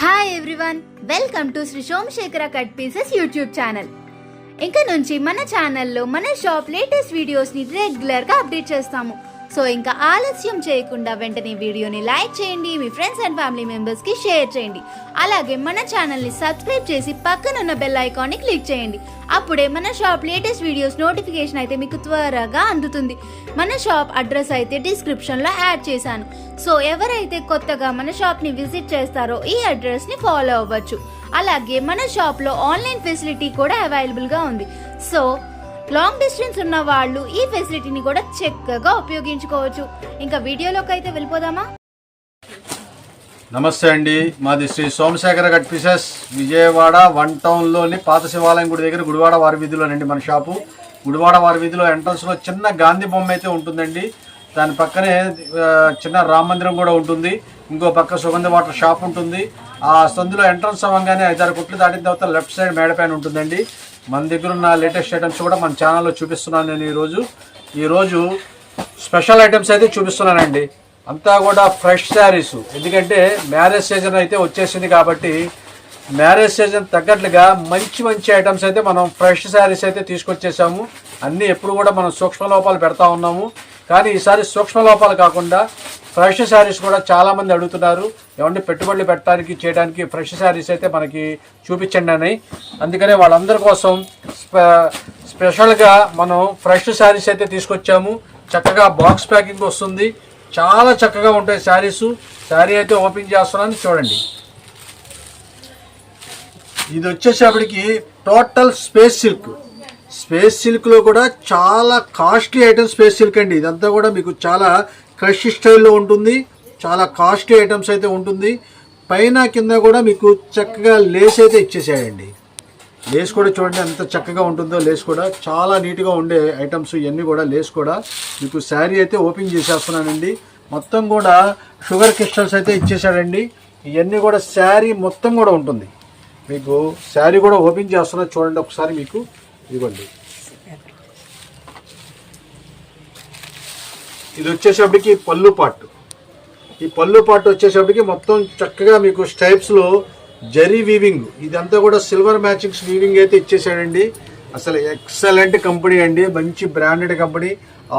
Hi everyone welcome to Shri Somashekara cut pieces YouTube channel ఇంకా నుంచి మన ఛానల్లో మన షాప్ లేటెస్ట్ వీడియోస్ని రెగ్యులర్గా అప్డేట్ చేస్తాము. సో ఇంకా ఆలస్యం చేయకుండా వెంటనే వీడియోని లైక్ చేయండి మీ ఫ్రెండ్స్ అండ్ ఫ్యామిలీ మెంబర్స్కి షేర్ చేయండి. అలాగే మన ఛానల్ని సబ్స్క్రైబ్ చేసి పక్కనున్న బెల్ ఐకాన్ని క్లిక్ చేయండి. అప్పుడే మన షాప్ లేటెస్ట్ వీడియోస్ నోటిఫికేషన్ అయితే మీకు త్వరగా అందుతుంది. మన షాప్ అడ్రస్ అయితే డిస్క్రిప్షన్లో యాడ్ చేశాను. సో ఎవరైతే కొత్తగా మన షాప్ని విజిట్ చేస్తారో ఈ అడ్రస్ని ఫాలో అవ్వచ్చు. అలాగే మన షాప్లో ఆన్లైన్ ఫెసిలిటీ కూడా అవైలబుల్గా ఉంది. సో లాంగ్ డిస్టెన్స్ ఉన్న వాళ్ళు ఈ ఫెసిలిటీని కూడా చక్కగా ఉపయోగించుకోవచ్చు. ఇంకా వీడియోలోకి అయితే వెళ్ళిపోదామా? నమస్తే అండి. మాది Shri Somashekara cut pieces Vijayawada one టౌన్లోని పాత శివాలయం గుడి దగ్గర గుడివాడ వారి వీధిలోనండి మన షాపు. గుడివాడ వారి వీధిలో ఎంట్రన్స్లో చిన్న గాంధీ బొమ్మ అయితే ఉంటుందండి. దాని పక్కనే చిన్న రామ మందిరం కూడా ఉంటుంది. ఇంకో పక్క సుగంధ వాటర్ షాప్ ఉంటుంది. ఆ సందులో ఎంట్రన్స్ అవ్వగానే ఐదారు కుట్లు దాటిన తర్వాత లెఫ్ట్ సైడ్ మేడ పైన ఉంటుందండి. మన దగ్గర ఉన్న లేటెస్ట్ ఐటమ్స్ కూడా మన ఛానల్లో చూపిస్తున్నాను నేను ఈరోజు. ఈరోజు స్పెషల్ ఐటమ్స్ అయితే చూపిస్తున్నానండి. అంతా కూడా ఫ్రెష్ శారీస్ ఎందుకంటే మ్యారేజ్ సీజన్ అయితే వచ్చేసింది కాబట్టి మ్యారేజ్ సీజన్ తగ్గట్లుగా మంచి మంచి ఐటమ్స్ అయితే మనం ఫ్రెష్ శారీస్ అయితే తీసుకొచ్చేసాము. అన్నీ ఎప్పుడు కూడా మనం సూక్ష్మ లోపాలు పెడతా ఉన్నాము. కానీ ఈసారి సూక్ష్మ లోపాలు కాకుండా ఫ్రెష్ శారీస్ కూడా చాలామంది అడుగుతున్నారు. ఏమంటే పెట్టుబడులు పెట్టడానికి చేయడానికి ఫ్రెష్ శారీస్ అయితే మనకి చూపించండి అని. అందుకనే వాళ్ళందరి కోసం స్పె స్పెషల్గా మనం ఫ్రెష్ శారీస్ అయితే తీసుకొచ్చాము. చక్కగా బాక్స్ ప్యాకింగ్ వస్తుంది. చాలా చక్కగా ఉంటాయి శారీస్. శారీ అయితే ఓపెన్ చేస్తున్నాను చూడండి. ఇది వచ్చేసేపటికి టోటల్ స్పేస్ సిల్క్. స్పేస్ సిల్క్లో కూడా చాలా కాస్ట్లీ ఐటమ్ స్పేస్ సిల్క్ అండి. ఇదంతా కూడా మీకు చాలా క్రష్ స్టైల్లో ఉంటుంది. చాలా కాస్ట్లీ ఐటమ్స్ అయితే ఉంటుంది. పైన కింద కూడా మీకు చక్కగా లేస్ అయితే ఇచ్చేసాయండి. లేస్ కూడా చూడండి ఎంత చక్కగా ఉంటుందో. లేస్ కూడా చాలా నీట్గా ఉండే ఐటమ్స్ ఇవన్నీ కూడా లేస్ కూడా మీకు శారీ అయితే ఓపెన్ చేసేస్తున్నానండి. మొత్తం కూడా షుగర్ క్రిస్టల్స్ అయితే ఇచ్చేసాడండి. ఇవన్నీ కూడా శారీ మొత్తం కూడా ఉంటుంది. మీకు శారీ కూడా ఓపెన్ చేస్తున్నా చూడండి ఒకసారి మీకు. ఇదిగోండి. ఇది వచ్చేసప్పటికి పళ్ళు పాటు. ఈ పళ్ళు పాట్ వచ్చేసప్పటికి మొత్తం చక్కగా మీకు స్టైప్స్లో జరీ వీవింగ్ ఇదంతా కూడా సిల్వర్ మ్యాచింగ్స్ వీవింగ్ అయితే ఇచ్చేసాడండి. అసలు ఎక్సలెంట్ కంపెనీ అండి. మంచి బ్రాండెడ్ కంపెనీ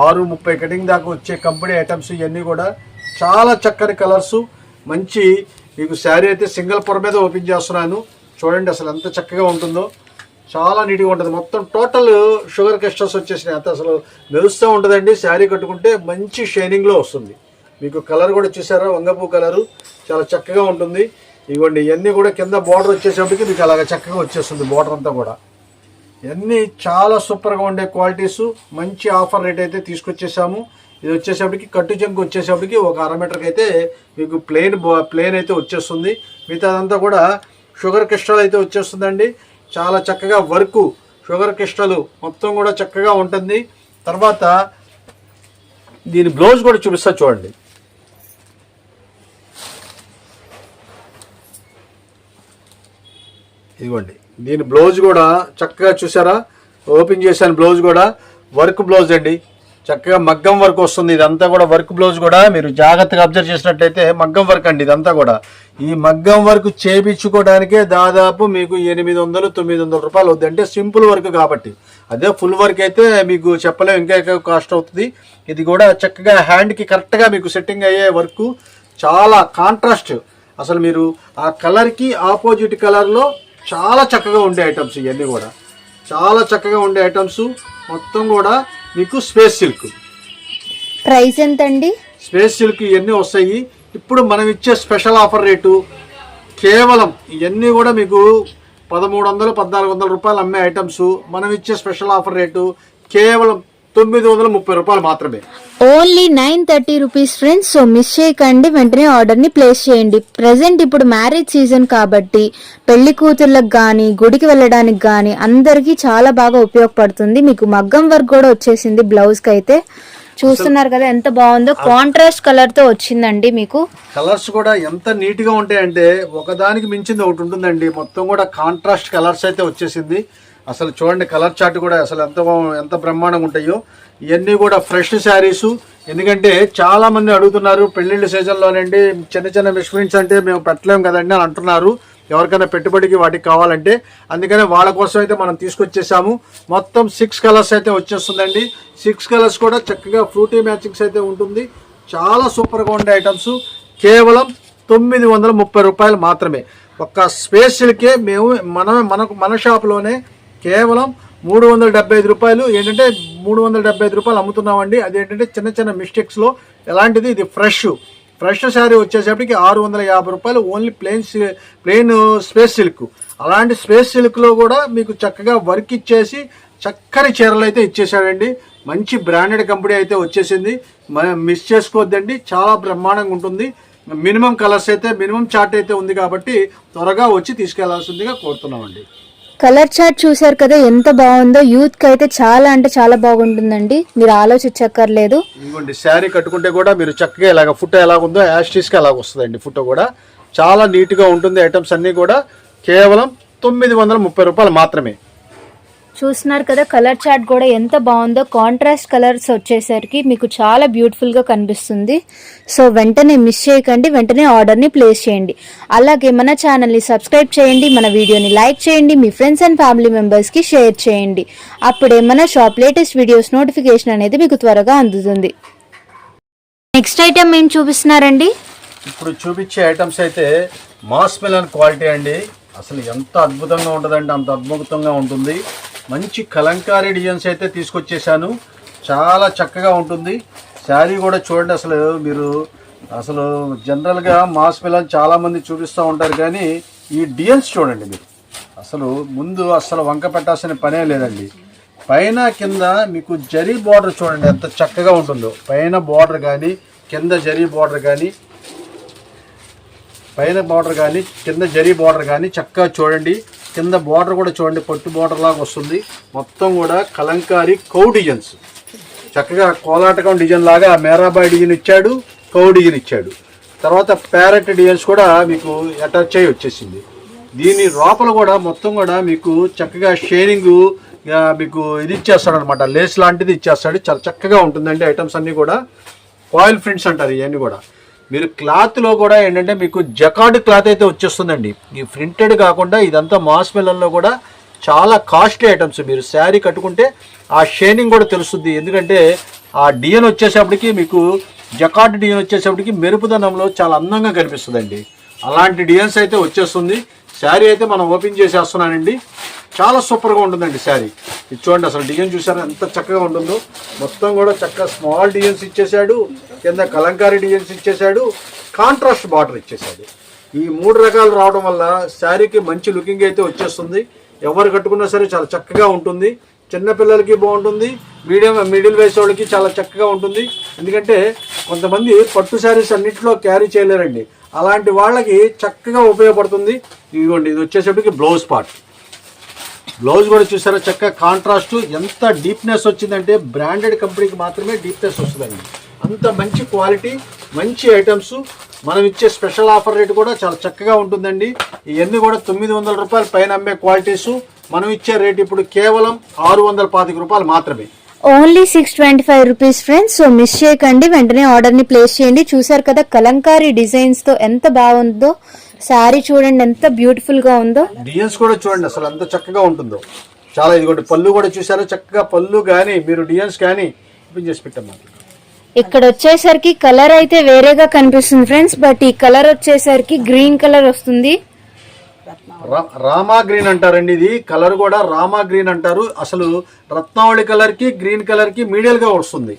ఆరు ముప్పై కటింగ్ దాకా వచ్చే కంపెనీ ఐటమ్స్ ఇవన్నీ కూడా. చాలా చక్కని కలర్స్ మంచి మీకు శారీ అయితే సింగిల్ పొర మీద ఓపెన్ చేస్తున్నాను. చూడండి అసలు ఎంత చక్కగా ఉంటుందో. చాలా నీట్గా ఉంటుంది. మొత్తం టోటల్ షుగర్ క్రిస్టల్స్ వచ్చేసినాయి. అంత అసలు మెరుస్తూ ఉంటుందండి. శారీ కట్టుకుంటే మంచి షైనింగ్లో వస్తుంది. మీకు కలర్ కూడా చూసారా? వంగపూ కలరు. చాలా చక్కగా ఉంటుంది. ఇవ్వండి ఇవన్నీ కూడా కింద బార్డర్ వచ్చేసప్పటికి మీకు అలాగ చక్కగా వచ్చేస్తుంది బార్డర్ అంతా కూడా. ఇవన్నీ చాలా సూపర్గా ఉండే క్వాలిటీస్. మంచి ఆఫర్ రేట్ అయితే తీసుకొచ్చేసాము. ఇది వచ్చేసేపటికి కట్టు జంకు వచ్చేసప్పటికి ఒక అర మీటర్కి అయితే మీకు ప్లెయిన్ ప్లేన్ అయితే వచ్చేస్తుంది. మిగతాదంతా కూడా షుగర్ క్రిస్టల్ అయితే వచ్చేస్తుందండి. చాలా చక్కగా వర్క్ షుగర్ క్రిస్టల్ మొత్తం కూడా చక్కగా ఉంటుంది. తర్వాత దీని బ్లౌజ్ కూడా చూపిస్తా చూడండి. ఇదిగోండి. దీని బ్లౌజ్ కూడా చక్కగా చూసారా? ఓపెన్ చేశాను బ్లౌజ్ కూడా. వర్క్ బ్లౌజ్ అండి. చక్కగా మగ్గం వర్క్ వస్తుంది. ఇదంతా కూడా వర్క్ బ్లౌజ్ కూడా మీరు జాగ్రత్తగా అబ్జర్వ్ చేసినట్టయితే మగ్గం వర్క్ అండి ఇదంతా కూడా. ఈ మగ్గం వర్క్ చేపించుకోవడానికే దాదాపు మీకు ఎనిమిది వందలు తొమ్మిది వందల రూపాయలు అవుతుంది అంటే సింపుల్ వర్క్ కాబట్టి. అదే ఫుల్ వర్క్ అయితే మీకు చెప్పలేము ఇంకా ఎక్కువ కాస్ట్ అవుతుంది. ఇది కూడా చక్కగా హ్యాండ్కి కరెక్ట్గా మీకు సెట్టింగ్ అయ్యే వర్క్. చాలా కాంట్రాస్ట్ అసలు మీరు ఆ కలర్కి ఆపోజిట్ కలర్లో చాలా చక్కగా ఉండే ఐటమ్స్ ఇవన్నీ కూడా. చాలా చక్కగా ఉండే ఐటమ్స్ మొత్తం కూడా మీకు స్పేస్ సిల్క్. ప్రైస్ ఎంత అండి స్పేస్ సిల్క్ ఇవన్నీ వస్తాయి. ఇప్పుడు మనం ఇచ్చే స్పెషల్ ఆఫర్ రేటు కేవలం ఇవన్నీ కూడా మీకు పదమూడు వందలు పద్నాలుగు వందల రూపాయలు అమ్మే ఐటమ్స్ మనం ఇచ్చే స్పెషల్ ఆఫర్ రేటు కేవలం తొమ్మిది వందల ముప్పై రూపాయలు మాత్రమే. Only nine thirty rupees friends so miss చేయకండి వెంటనే ఆర్డర్ని ప్లేస్ చేయండి. ప్రెసెంట్ ఇప్పుడు మ్యారేజ్ సీజన్ కాబట్టి పెళ్ళి కూతుర్లకు గాని గుడికి వెళ్ళడానికి గాని అందరికీ చాలా బాగా ఉపయోగపడుతుంది. మీకు మగ్గం వర్క్ కూడా వచ్చేసింది బ్లౌజ్కి అయితే చూస్తున్నారు కదా ఎంత బాగుందో. కాంట్రాస్ట్ కలర్తో వచ్చిందండి మీకు. కలర్స్ కూడా ఎంత నీట్గా ఉంటాయంటే ఒకదానికి మించింది ఒకటి ఉంటుందండి. మొత్తం కూడా కాంట్రాస్ట్ కలర్స్ అయితే వచ్చేసింది. అసలు చూడండి కలర్ చార్ట్ కూడా అసలు ఎంత ఎంత బ్రహ్మాండంగా ఉంటాయో. ఇవన్నీ కూడా ఫ్రెష్ శారీస్. ఎందుకంటే చాలామంది అడుగుతున్నారు పెళ్ళిళ్ళ సీజన్లోనండి చిన్న చిన్న మిస్ప్రింట్స్ అంటే మేము పెట్టలేం కదండి అని అంటున్నారు. ఎవరికైనా పెట్టుబడికి వాటికి కావాలంటే. అందుకనే వాళ్ళ కోసం అయితే మనం తీసుకొచ్చేసాము. మొత్తం సిక్స్ కలర్స్ అయితే వచ్చేస్తుందండి. సిక్స్ కలర్స్ కూడా చక్కగా ఫ్రూటీ మ్యాచింగ్స్ అయితే ఉంటుంది. చాలా సూపర్గా ఉండే ఐటమ్స్ కేవలం తొమ్మిది వందల ముప్పై రూపాయలు మాత్రమే. ఒక్క స్పేషల్కే మేము మన మనకు మన షాప్లోనే కేవలం మూడు వందల డెబ్బై ఐదు రూపాయలు. ఏంటంటే మూడు వందల డెబ్బై ఐదు రూపాయలు అమ్ముతున్నామండి. అదేంటంటే చిన్న చిన్న మిస్టేక్స్లో ఎలాంటిది? ఇది ఫ్రెష్ ఫ్రెష్ శారీ వచ్చేసప్పటికి ఆరు వందల యాభై రూపాయలు only plain plain space silk అలాంటి స్పేస్ సిల్క్లో కూడా మీకు చక్కగా వర్క్ ఇచ్చేసి చక్కని చీరలు అయితే ఇచ్చేసాడండి మంచి బ్రాండెడ్ కంపెనీ అయితే వచ్చేసింది. మిస్ చేసుకోవద్దండి. చాలా బ్రహ్మాండంగా ఉంటుంది. మినిమం కలర్స్ అయితే మినిమం చార్ట్ అయితే ఉంది కాబట్టి త్వరగా వచ్చి తీసుకెళ్ళాల్సిందిగా కోరుతున్నామండి. కలర్ చార్ట్ చూసారు కదా ఎంత బాగుందో. యూత్కి అయితే చాలా అంటే చాలా బాగుంటుందండి. మీరు ఆలోచించక్కర్లేదు. ఇదిగోండి శారీ కట్టుకుంటే కూడా మీరు చక్కగా ఇలాగ ఫుట్ ఎలా ఉందో యాస్టీస్కి అలాగ వస్తుందండి ఫుట్ కూడా. చాలా నీట్గా ఉంటుంది ఐటమ్స్ అన్నీ కూడా కేవలం తొమ్మిది వందల ముప్పై రూపాయలు మాత్రమే. చూస్తున్నారు కదా కలర్ చార్ట్ కూడా ఎంత బాగుందో. కాంట్రాస్ట్ కలర్స్ వచ్చేసరికి మీకు చాలా బ్యూటిఫుల్గా కనిపిస్తుంది. సో వెంటనే మిస్ చేయకండి వెంటనే ఆర్డర్ని ప్లేస్ చేయండి. అలాగే మన ఛానల్ని సబ్స్క్రైబ్ చేయండి మన వీడియోని లైక్ చేయండి మీ ఫ్రెండ్స్ అండ్ ఫ్యామిలీ మెంబర్స్కి షేర్ చేయండి. అప్పుడే మన షాప్ లేటెస్ట్ వీడియోస్ నోటిఫికేషన్ అనేది మీకు త్వరగా అందుతుంది. నెక్స్ట్ ఐటమ్ ఏం చూపిస్తున్నారండి? ఇప్పుడు చూపించే ఐటమ్స్ అయితే మాస్ మిలన్ క్వాలిటీ అండి. అసలు ఎంత అద్భుతంగా ఉంటుందంటే అంత అద్భుతంగా ఉంటుంది. మంచి కలంకారీ డిజైన్స్ అయితే తీసుకొచ్చేసాను చాలా చక్కగా ఉంటుంది. శారీ కూడా చూడండి అసలు మీరు అసలు జనరల్గా మాస్ పిల్లలు చాలామంది చూపిస్తూ ఉంటారు కానీ ఈ డిజైన్స్ చూడండి మీరు. అసలు ముందు అసలు వంక పెట్టాల్సిన పనే లేదండి. పైన కింద మీకు జరీ బార్డర్ చూడండి ఎంత చక్కగా ఉంటుందో. పైన బార్డర్ కానీ కింద జరీ బార్డర్ కానీ పైన బార్డర్ కానీ కింద జరీ బార్డర్ కానీ చక్కగా చూడండి. కింద బార్డర్ కూడా చూడండి పట్టు బార్డర్ లాగా వస్తుంది. మొత్తం కూడా కలంకారీ కౌ డిజైన్స్ చక్కగా కోలాటకం డిజైన్ లాగా మేరాబాయ్ డిజైన్ ఇచ్చాడు కౌ డిజైన్ ఇచ్చాడు. తర్వాత ప్యారెట్ డిజైన్స్ కూడా మీకు అటాచ్ అయ్యి వచ్చేసింది. దీని లోపల కూడా మొత్తం కూడా మీకు చక్కగా షేరింగ్ మీకు ఇది ఇచ్చేస్తాడు అనమాట లేస్ లాంటిది ఇచ్చేస్తాడు. చాలా చక్కగా ఉంటుందండి ఐటమ్స్ అన్నీ కూడా. ఫాయిల్ ప్రింట్స్ అంటారు ఇవన్నీ కూడా. మీరు క్లాత్లో కూడా ఏంటంటే మీకు జకార్డ్ క్లాత్ అయితే వచ్చేస్తుందండి. ఈ ప్రింటెడ్ కాకుండా ఇదంతా మాస్ మెలన్లో కూడా చాలా కాస్ట్లీ ఐటమ్స్. మీరు శారీ కట్టుకుంటే ఆ షేనింగ్ కూడా తెలుస్తుంది. ఎందుకంటే ఆ డిజైన్ వచ్చేసప్పటికి మీకు జకార్డ్ డియన్ వచ్చేసప్పటికి మెరుపుదనంలో చాలా అందంగా కనిపిస్తుందండి. అలాంటి డిజైన్స్ అయితే వచ్చేస్తుంది. శారీ అయితే మనం ఓపెన్ చేసేస్తున్నానండి. చాలా సూపర్గా ఉంటుందండి శారీ. ఇది చూడండి అసలు డిజైన్ చూసారా? ఎంత చక్కగా ఉంటుందో. మొత్తం కూడా చక్కగా స్మాల్ డిజైన్స్ ఇచ్చేసాడు కింద కలంకారీ డిజైన్స్ ఇచ్చేసాడు కాంట్రాస్ట్ బార్డర్ ఇచ్చేసాడు ఈ మూడు రకాలు రావడం వల్ల శారీకి మంచి లుకింగ్ అయితే వచ్చేస్తుంది. ఎవరు కట్టుకున్నా సరే చాలా చక్కగా ఉంటుంది. చిన్నపిల్లలకి బాగుంటుంది. మీడియం మిడిల్ వయసు వాళ్ళకి చాలా చక్కగా ఉంటుంది. ఎందుకంటే కొంతమంది పట్టు శారీస్ అన్నింటిలో క్యారీ చేయలేరండి. అలాంటి వాళ్ళకి చక్కగా ఉపయోగపడుతుంది. ఇదిగోండి ఇది వచ్చేసరికి బ్లౌజ్ పార్ట్. బ్లౌజ్ కూడా చూసారా చక్కగా కాంట్రాస్ట్ ఎంత డీప్నెస్ వచ్చిందంటే బ్రాండెడ్ కంపెనీకి మాత్రమే డీప్నెస్ వస్తుందండి. అంత మంచి క్వాలిటీ మంచి ఐటమ్స్. మనం ఇచ్చే స్పెషల్ ఆఫర్ రేట్ కూడా చాలా చక్కగా ఉంటుందండి. ఇవన్నీ కూడా తొమ్మిది వందల రూపాయల పైన అమ్మే క్వాలిటీసు. మనం ఇచ్చే రేట్ ఇప్పుడు కేవలం ఆరు వందల పాతిక రూపాయలు మాత్రమే. Only six twenty five rupees friends. So miss చేయకండి వెంటనే ఆర్డర్ని ప్లేస్ చేయండి. చూసారు కదా కలంకారీ డిజైన్స్తో ఎంత బాగుందో. శారీ చూడండి ఎంత బ్యూటిఫుల్గా ఉందో. డిజైన్స్ కూడా చూడండి అసలు ఎంత చక్కగా ఉంటుందో. చాలా ఇదిగోండి పళ్ళు కూడా చూసారా చక్కగా పళ్ళు కానీ మీరు డిజైన్స్ కానీ ఓపెన్ చేసి పెట్టమ్మా. ఇక్కడ వచ్చేసరికి కలర్ అయితే వేరేగా కనిపిస్తుంది ఫ్రెండ్స్ బట్ ఈ కలర్ వచ్చేసరికి గ్రీన్ కలర్ వస్తుంది. రామా గ్రీన్ అంటారండి ఇది. కలర్ కూడా రామా గ్రీన్ అంటారు. అసలు రత్నావళి కలర్కి గ్రీన్ కలర్కి మీడియల్గా వస్తుంది.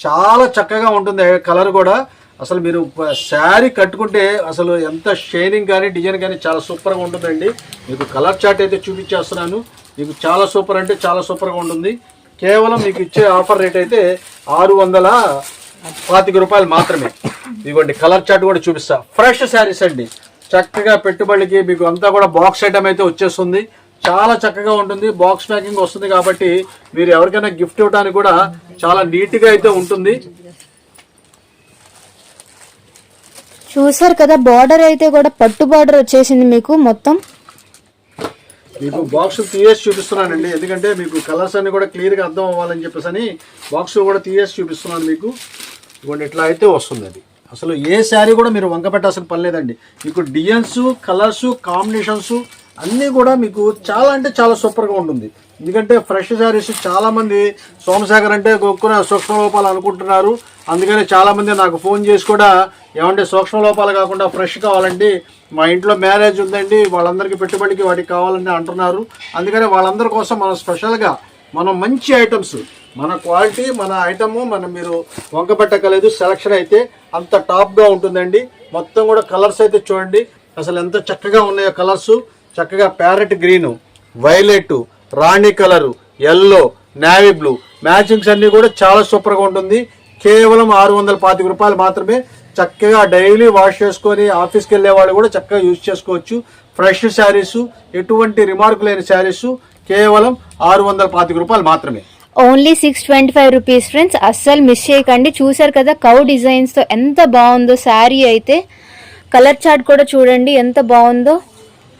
చాలా చక్కగా ఉంటుంది కలర్ కూడా. అసలు మీరు శారీ కట్టుకుంటే అసలు ఎంత షైనింగ్ కానీ డిజైన్ కానీ చాలా సూపర్గా ఉంటుందండి. మీకు కలర్ చార్ట్ అయితే చూపించేస్తున్నాను. మీకు చాలా సూపర్ అంటే చాలా సూపర్గా ఉంటుంది. కేవలం మీకు ఇచ్చే ఆఫర్ రేట్ అయితే ఆరు వందల పాతిక రూపాయలు మాత్రమే. ఇదిగోండి కలర్ చార్ట్ కూడా చూపిస్తా. ఫ్రెష్ శారీస్ అండి. చక్కగా పెట్టుబడికి మీకు అంతా కూడా బాక్స్ ఐటమ్ అయితే వచ్చేస్తుంది. చాలా చక్కగా ఉంటుంది. బాక్స్ ప్యాకింగ్ వస్తుంది కాబట్టి మీరు ఎవరికైనా గిఫ్ట్ ఇవ్వడానికి కూడా చాలా నీట్గా అయితే ఉంటుంది. చూసారు కదా బార్డర్ అయితే కూడా పట్టు బార్డర్ వచ్చేసింది మీకు మొత్తం. మీకు బాక్స్ తీయేసి చూపిస్తున్నానండి. ఎందుకంటే మీకు కలర్స్ అన్ని కూడా క్లియర్గా అర్థం అవ్వాలని చెప్పేసి అని బాక్స్ కూడా తీయేసి చూపిస్తున్నాను మీకు. ఇట్లా అయితే వస్తుంది అది. అసలు ఏ శారీ కూడా మీరు వంక పెట్టాల్సిన పని లేదండి. మీకు డిజైన్స్ కలర్స్ కాంబినేషన్స్ అన్నీ కూడా మీకు చాలా అంటే చాలా సూపర్గా ఉంటుంది. ఎందుకంటే ఫ్రెష్ శారీస్ చాలామంది సోమశేఖర్ అంటే గొక్కున సూక్ష్మ లోపాలు అనుకుంటున్నారు. అందుకని చాలామంది నాకు ఫోన్ చేసి కూడా ఏమంటే సూక్ష్మ లోపాలు కాకుండా ఫ్రెష్ కావాలండి మా ఇంట్లో మ్యారేజ్ ఉందండి వాళ్ళందరికీ పెట్టుబడికి వాటికి కావాలని అంటున్నారు. అందుకని వాళ్ళందరి కోసం మనం స్పెషల్గా మనం మంచి ఐటమ్స్ మన క్వాలిటీ మన ఐటము మనం మీరు వంక పెట్టకలేదు సెలక్షన్ అయితే అంత టాప్గా ఉంటుందండి. మొత్తం కూడా కలర్స్ అయితే చూడండి. అసలు ఎంత చక్కగా ఉన్నాయో కలర్స్ చక్కగా ప్యారెట్ గ్రీను వైలెట్ రాణి colour yellow navy blue matchings అన్నీ కూడా చాలా సూపర్గా ఉంటుంది. కేవలం ఆరు వందల పాతిక రూపాయలు మాత్రమే చక్కగా డైలీ వాష్ చేసుకొని ఆఫీస్కి వెళ్ళే వాళ్ళు కూడా చక్కగా యూజ్ చేసుకోవచ్చు. ఫ్రెష్ శారీస్ ఎటువంటి రిమార్క్ లేని శారీస్ కేవలం ఆరు వందల పాతిక రూపాయలు మాత్రమే. Only six twenty five rupees friends అస్సలు మిస్ చేయకండి. చూసారు కదా కౌ డిజైన్స్తో ఎంత బాగుందో శారీ అయితే. కలర్ చార్ట్ కూడా చూడండి ఎంత బాగుందో.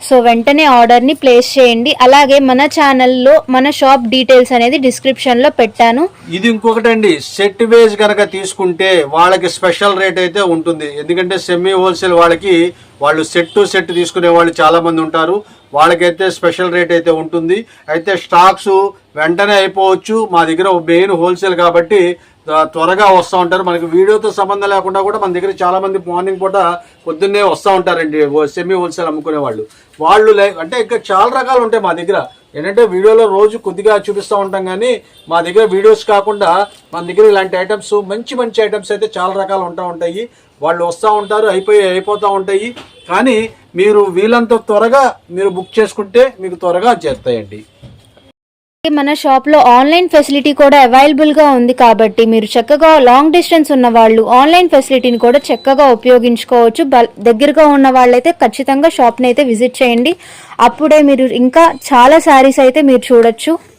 సో వెంటనే ఆర్డర్ని ప్లేస్ చేయండి. అలాగే మన ఛానల్లో మన షాప్ డీటెయిల్స్ అనేది డిస్క్రిప్షన్లో పెట్టాను. ఇది ఇంకొకటి అండి సెట్ వేజ్ కనుక తీసుకుంటే వాళ్ళకి స్పెషల్ రేట్ అయితే ఉంటుంది. ఎందుకంటే సెమీ హోల్సేల్ వాళ్ళకి వాళ్ళు సెట్ టు సెట్ తీసుకునే వాళ్ళు చాలా మంది ఉంటారు. వాళ్ళకైతే స్పెషల్ రేట్ అయితే ఉంటుంది. అయితే స్టాక్స్ వెంటనే అయిపోవచ్చు. మా దగ్గర మెయిన్ హోల్సేల్ కాబట్టి త్వరగా వస్తూ ఉంటారు. మనకి వీడియోతో సంబంధం లేకుండా కూడా మన దగ్గర చాలా మంది మార్నింగ్ పూట పొద్దున్నే వస్తూ ఉంటారండి. సెమీ హోల్సేల్ అమ్ముకునే వాళ్ళు. వాళ్ళు అంటే ఇంకా చాలా రకాలు ఉంటాయి మా దగ్గర. ఏంటంటే వీడియోలో రోజు కొద్దిగా చూపిస్తూ ఉంటాం కానీ మా దగ్గర వీడియోస్ కాకుండా మన దగ్గర ఇలాంటి ఐటమ్స్ మంచి మంచి ఐటమ్స్ అయితే చాలా రకాలు ఉంటా ఉంటాయి. వాళ్ళు వస్తూ ఉంటారు అయిపోయి అయిపోతూ ఉంటాయి. కానీ మీరు వీలంత త్వరగా మీరు బుక్ చేసుకుంటే మీకు త్వరగా చేస్తాయండి. మన షాప్లో ఆన్లైన్ ఫెసిలిటీ కూడా అవైలబుల్గా ఉంది కాబట్టి మీరు చక్కగా లాంగ్ డిస్టెన్స్ ఉన్న వాళ్ళు ఆన్లైన్ ఫెసిలిటీని కూడా చక్కగా ఉపయోగించుకోవచ్చు. బల్- దగ్గరగా ఉన్న వాళ్ళైతే ఖచ్చితంగా షాప్ని అయితే విజిట్ చేయండి. అప్పుడే మీరు ఇంకా చాలా శారీస్ అయితే మీరు చూడొచ్చు.